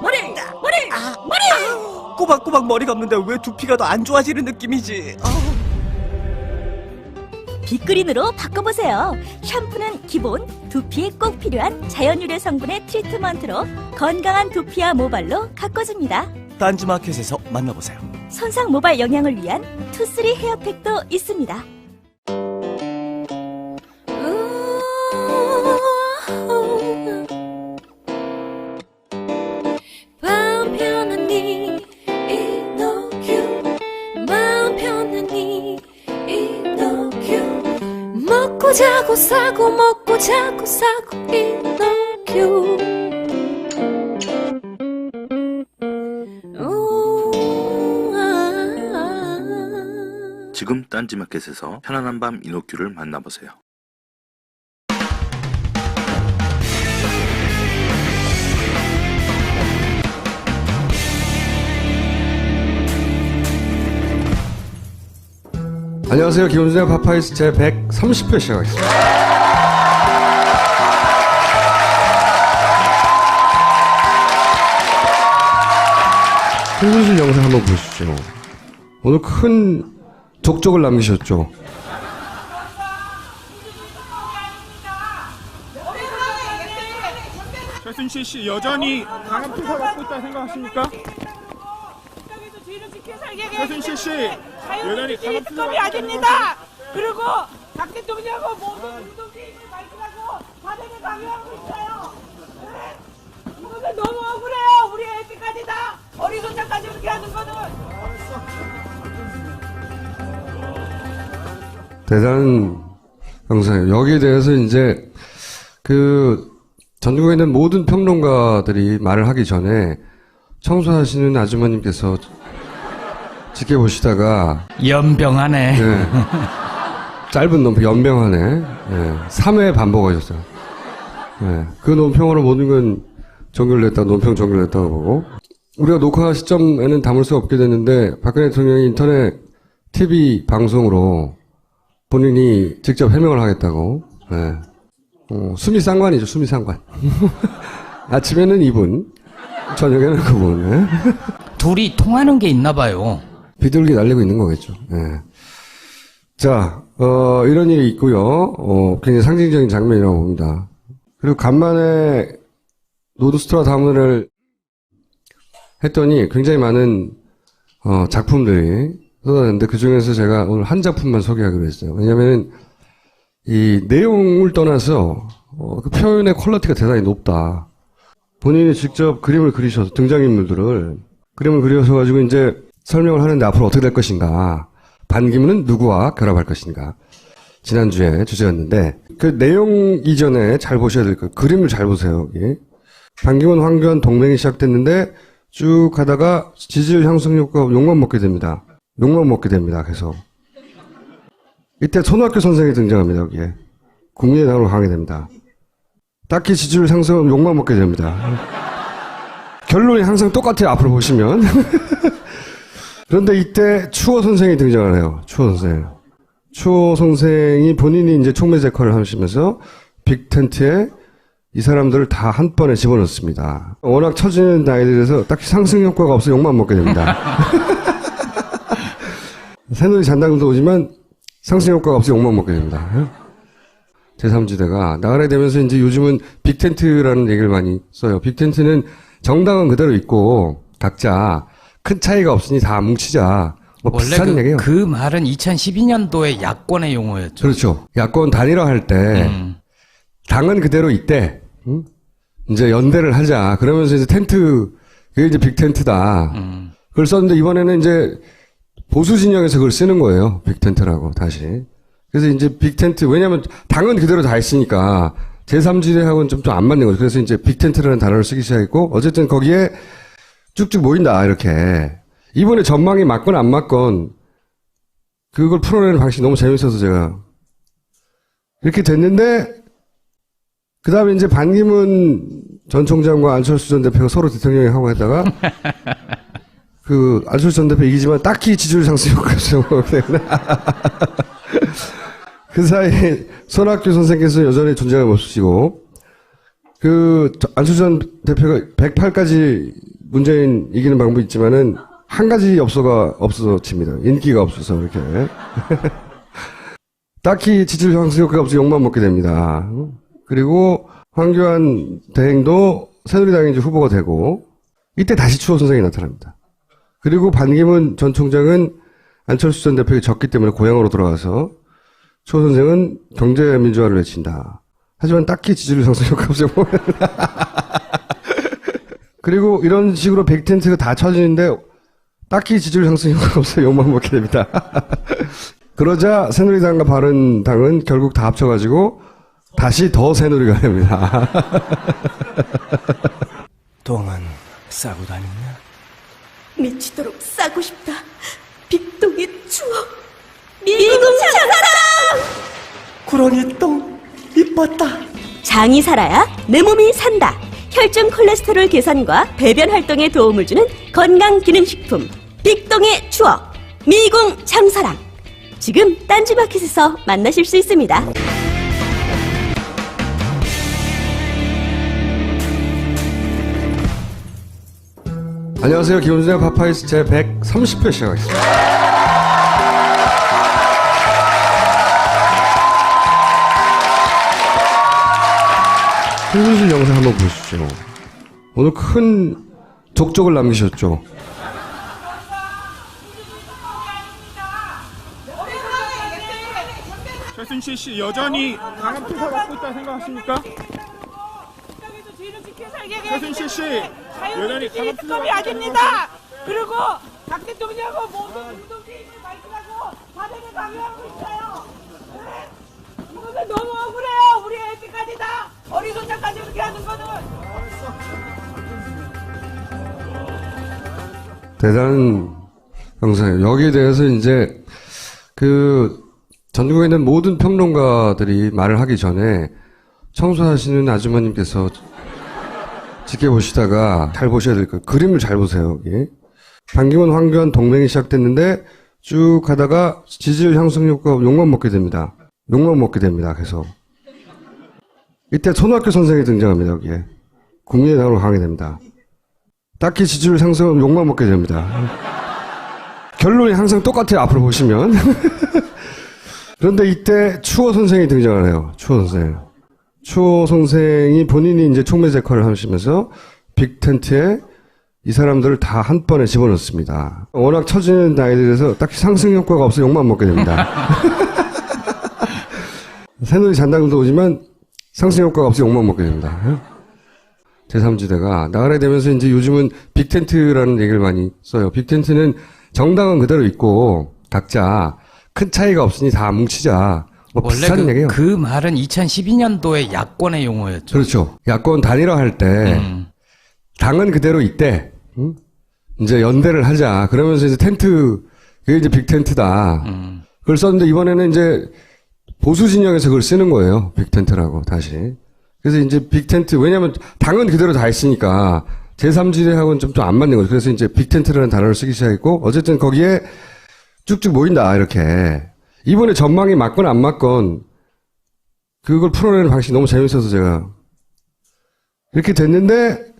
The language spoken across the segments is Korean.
머리 머리 머리 꼬박꼬박 머리 감는데 왜 두피가 더 안 좋아지는 느낌이지? 아우. 빅그린으로 바꿔보세요. 샴푸는 기본, 두피에 꼭 필요한 자연 유래 성분의 트리트먼트로 건강한 두피와 모발로 가꿔줍니다. 딴지마켓에서 만나보세요. 손상 모발 영양을 위한 투쓰리 헤어팩도 있습니다. 먹고 자고 싸고 먹고 자고 싸고 이너큐. 지금 딴지마켓에서 편안한 밤 이노큐를 만나보세요. 안녕하세요. 김훈수의 파파이스 제 130회 시작하겠습니다. 홍순실 영상 한번 보시죠. 오늘 큰 족적을 남기셨죠. 최순실 씨 여전히 강한 투사 받고 있다 생각하십니까? 최순실 씨 투사 특검이 아닙니다. 그리고 박 대통령하고 모든 운동개입을 발표하고 사대를 강요하고 있어요. 네? 이거는 너무 억울해요. 우리 애기까지 다 어리선장까지 이렇게 하는 거는. 대단한 영상이에요. 여기에 대해서 이제 그 전국에 있는 모든 평론가들이 말을 하기 전에 청소하시는 아주머님께서 지켜보시다가 연병하네. 네. 짧은 논평 연명하네. 네. 3회 반복하셨어요. 네. 그 논평으로 모든 건 정결됐다, 논평 정결됐다고 보고. 우리가 녹화 시점에는 담을 수 없게 됐는데, 박근혜 대통령이 인터넷 TV 방송으로 본인이 직접 해명을 하겠다고. 네. 어, 수미 상관이죠, 수미 상관. 아침에는 이분, 저녁에는 그분. 네. 둘이 통하는 게 있나 봐요. 비둘기 날리고 있는 거겠죠. 예. 자, 어, 이런 일이 있고요. 어, 굉장히 상징적인 장면이라고 봅니다. 그리고 간만에 노드스트라 다문을 했더니 굉장히 많은 어, 작품들이 쏟아졌는데 그 중에서 제가 오늘 한 작품만 소개하기로 했어요. 왜냐면은 이 내용을 떠나서 어, 그 표현의 퀄리티가 대단히 높다. 본인이 직접 그림을 그리셔서 등장인물들을 그림을 그려서 가지고 이제 설명을 하는데 앞으로 어떻게 될 것인가. 반기문은 누구와 결합할 것인가. 지난주에 주제였는데 그 내용 이전에 잘 보셔야 될 거예요. 그림을 잘 보세요. 여기. 반기문 황교안 동맹이 시작됐는데 쭉 가다가 지지율 향상 효과 욕만 먹게 됩니다. 욕만 먹게 됩니다. 계속. 이때 손학규 선생이 등장합니다. 여기에. 국민의당으로 가게 됩니다. 딱히 지지율 상승은 욕만 먹게 됩니다. 결론이 항상 똑같아요. 앞으로 보시면. 그런데 이때 추호 선생이 등장을 해요. 추호 선생. 추호 선생이 본인이 이제 총매 제커를 하시면서 빅 텐트에 이 사람들을 다 한 번에 집어넣습니다. 워낙 처지는 나이들에서 딱히 상승 효과가 없어 욕만 먹게 됩니다. 새누리 잔당도 오지만 상승 효과가 없어 욕만 먹게 됩니다. 제3지대가 나가게 되면서 이제 요즘은 빅텐트라는 얘기를 많이 써요. 빅텐트는 정당은 그대로 있고 각자 큰 차이가 없으니 다 뭉치자. 뭐 원래 비슷한 그, 얘기예요. 그 말은 2012년도에 야권의 용어였죠. 그렇죠. 야권 단일화할 때 음. 당은 그대로 있대. 응? 이제 연대를 하자. 그러면서 이제 텐트 그게 이제 빅텐트다. 음. 그걸 썼는데 이번에는 이제 보수 진영에서 그걸 쓰는 거예요. 빅텐트라고 다시. 그래서 이제 빅텐트 왜냐하면 당은 그대로 다 있으니까 제3지대하고는 좀좀안 맞는 거죠. 그래서 이제 빅텐트라는 단어를 쓰기 시작했고 어쨌든 거기에 쭉쭉 모인다 이렇게. 이번에 전망이 맞건 안 맞건 그걸 풀어내는 방식이 너무 재밌어서 제가. 이렇게 됐는데 그 다음에 이제 반기문 전 총장과 안철수 전 대표가 서로 대통령이 하고 했다가 그 안철수 전 대표 이기지만 딱히 지지율 상승 효과가 없기 때문에 그 사이에 손학규 선생께서 여전히 존재감을 없으시고 그 저- 안철수 전 대표가 108까지 문재인 이기는 방법이 있지만은 한 가지 없어가 없어집니다. 인기가 없어서 이렇게 딱히 지지율 상승 효과가 없어 욕만 먹게 됩니다. 그리고 황교안 대행도 새누리당의 이제 후보가 되고 이때 다시 추호 선생이 나타납니다. 그리고 반기문 전 총장은 안철수 전 대표에게 졌기 때문에 고향으로 돌아가서 추호 선생은 경제 민주화를 외친다. 하지만 딱히 지지율 상승 효과 없어요. 그리고 이런 식으로 백텐트가 다 쳐지는데 딱히 지지율 상승 효과가 없어요. 욕만 먹게 됩니다. 그러자 새누리당과 바른당은 결국 다 합쳐가지고 다시 더 새누리가 됩니다. 똥은 싸고 다녔냐? 미치도록 싸고 싶다. 빅동의 추억. 미궁 장사랑! 구렁이 똥 이뻤다. 장이 살아야 내 몸이 산다. 혈중 콜레스테롤 개선과 배변 활동에 도움을 주는 건강기능식품 빅동의 추억 미궁 장사랑 지금 딴지마켓에서 만나실 수 있습니다. 안녕하세요. 김훈수의 파파이스 제 130회 시작하겠습니다. 영상 한번 보시죠. 오늘 큰 족적을 남기셨죠. 최순실 씨 여전히 강한 투사 받고 있다 생각하십니까? 최순실 씨 여전히 투사 특검이 아닙니다. 그리고 박 대통령하고 모든 운동개인을 발끈하고 사대를 강요하고 있어 대단한 영상이에요. 여기에 대해서 이제 그 전국에 있는 모든 평론가들이 말을 하기 전에 청소하시는 아주머님께서 지켜보시다가 잘 보셔야 될 거예요. 그림을 잘 보세요. 여기. 반기문 황교안 동맹이 시작됐는데 쭉 가다가 지지율 향상 효과 욕만 먹게 됩니다. 욕만 먹게 됩니다. 계속. 이때 손학규 선생이 등장합니다. 여기에. 국민의당으로 강하게 됩니다. 딱히 지지율 상승은 욕만 먹게 됩니다. 결론이 항상 똑같아요. 앞으로 보시면. 그런데 이때 추호 선생이 등장하네요. 추호 선생. 추호 선생이 본인이 이제 총매 제커를 하시면서 빅텐트에 이 사람들을 다 한 번에 집어넣습니다. 워낙 처지는 나이들에서 딱히 상승 효과가 없어 욕만 먹게 됩니다. 새누리 잔당도 오지만 상승 효과가 없어 욕만 먹게 됩니다. 제3지대가 나가게 되면서 이제 요즘은 빅텐트라는 얘기를 많이 써요. 빅텐트는 정당은 그대로 있고 각자 큰 차이가 없으니 다 뭉치자. 뭐 원래 그, 얘기예요. 그 말은 2012년도에 야권의 용어였죠. 그렇죠. 야권 단일화할 때 음. 당은 그대로 있대. 응? 이제 연대를 하자. 그러면서 이제 텐트 그게 이제 빅텐트다. 음. 그걸 썼는데 이번에는 이제 보수 진영에서 그걸 쓰는 거예요. 빅텐트라고 다시. 그래서 이제 빅텐트 왜냐하면 당은 그대로 다 있으니까 제3지대하고는 좀좀안 맞는 거죠. 그래서 이제 빅텐트라는 단어를 쓰기 시작했고 어쨌든 거기에 쭉쭉 모인다 이렇게 이번에 전망이 맞건 안 맞건 그걸 풀어내는 방식이 너무 재밌어서 제가 이렇게 됐는데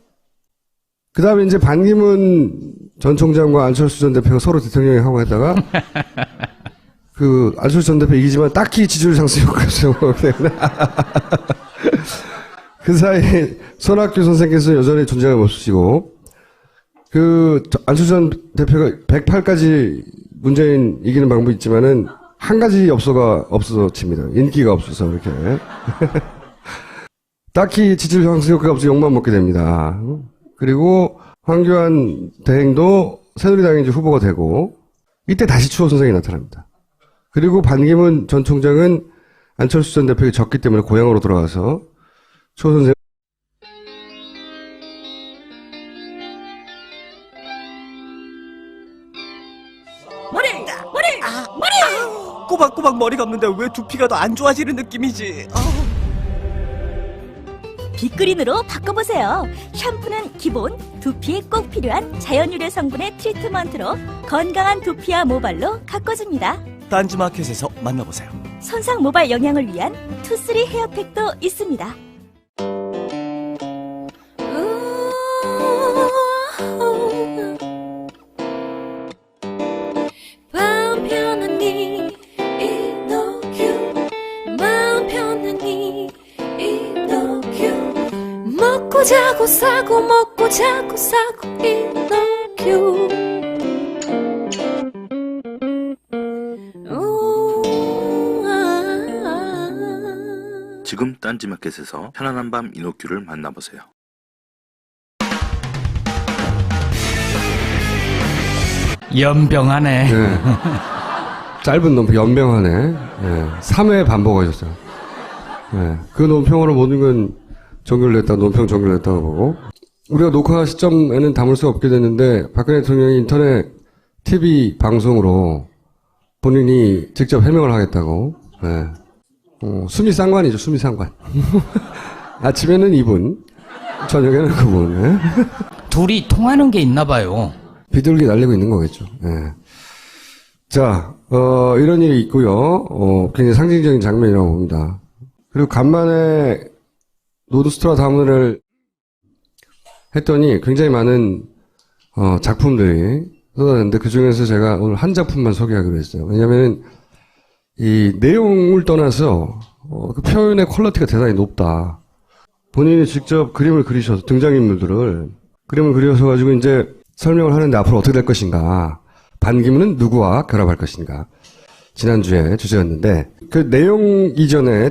그 다음에 이제 반기문 전 총장과 안철수 전 대표가 서로 대통령이 하고 했다가 그 안철수 전 대표 이기지만 딱히 지지율 상승 효과가 없어요. 그 사이에 손학규 선생께서 여전히 존재감을 없으시고 그 저- 안철수 전 대표가 108까지 문재인 이기는 방법이 있지만은 한 가지 없어가 없어집니다. 인기가 없어서 이렇게 딱히 지지율 상승 효과가 없어 욕만 먹게 됩니다. 그리고 황교안 대행도 새누리당의 후보가 되고 이때 다시 추호 선생이 나타납니다. 그리고 반기문 전 총장은 안철수 전 대표에게 졌기 때문에 고향으로 돌아가서 추호 선생 머리, 머리, 머리. 꼬박꼬박 머리 감는데 왜 두피가 더 안 좋아지는 느낌이지? 아, 빅그린으로 바꿔보세요. 샴푸는 기본, 두피에 꼭 필요한 자연 유래 성분의 트리트먼트로 건강한 두피와 모발로 가꿔줍니다. 딴지마켓에서 만나보세요. 손상 모발 영양을 위한 투쓰리 헤어팩도 있습니다. 먹고 자고 싸고 먹고 자고 싸고 아. 지금 딴지마켓에서 편안한 밤 이노큐를 만나보세요. 연병하네. 예. 짧은 논평, 연병하네. 예. 3회 반복하셨어요. 예. 그 논평으로 모든 건 종결됐다, 논평 종결됐다고 보고. 우리가 녹화 시점에는 담을 수 없게 됐는데, 박근혜 대통령이 인터넷 TV 방송으로 본인이 직접 해명을 하겠다고. 예. 어, 수미 상관이죠, 수미 상관. 아침에는 이분, 저녁에는 그분. 예. 둘이 통하는 게 있나 봐요. 비둘기 날리고 있는 거겠죠. 예. 자, 어, 이런 일이 있고요. 어, 굉장히 상징적인 장면이라고 봅니다. 그리고 간만에 노드스트라 다문을 했더니 굉장히 많은 어, 작품들이 쏟아졌는데 그 중에서 제가 오늘 한 작품만 소개하기로 했어요. 왜냐하면 이 내용을 떠나서 어, 그 표현의 퀄리티가 대단히 높다. 본인이 직접 그림을 그리셔서 등장인물들을 그림을 그려서 가지고 이제 설명을 하는데 앞으로 어떻게 될 것인가. 반기문은 누구와 결합할 것인가. 지난주에 주제였는데 그 내용 이전에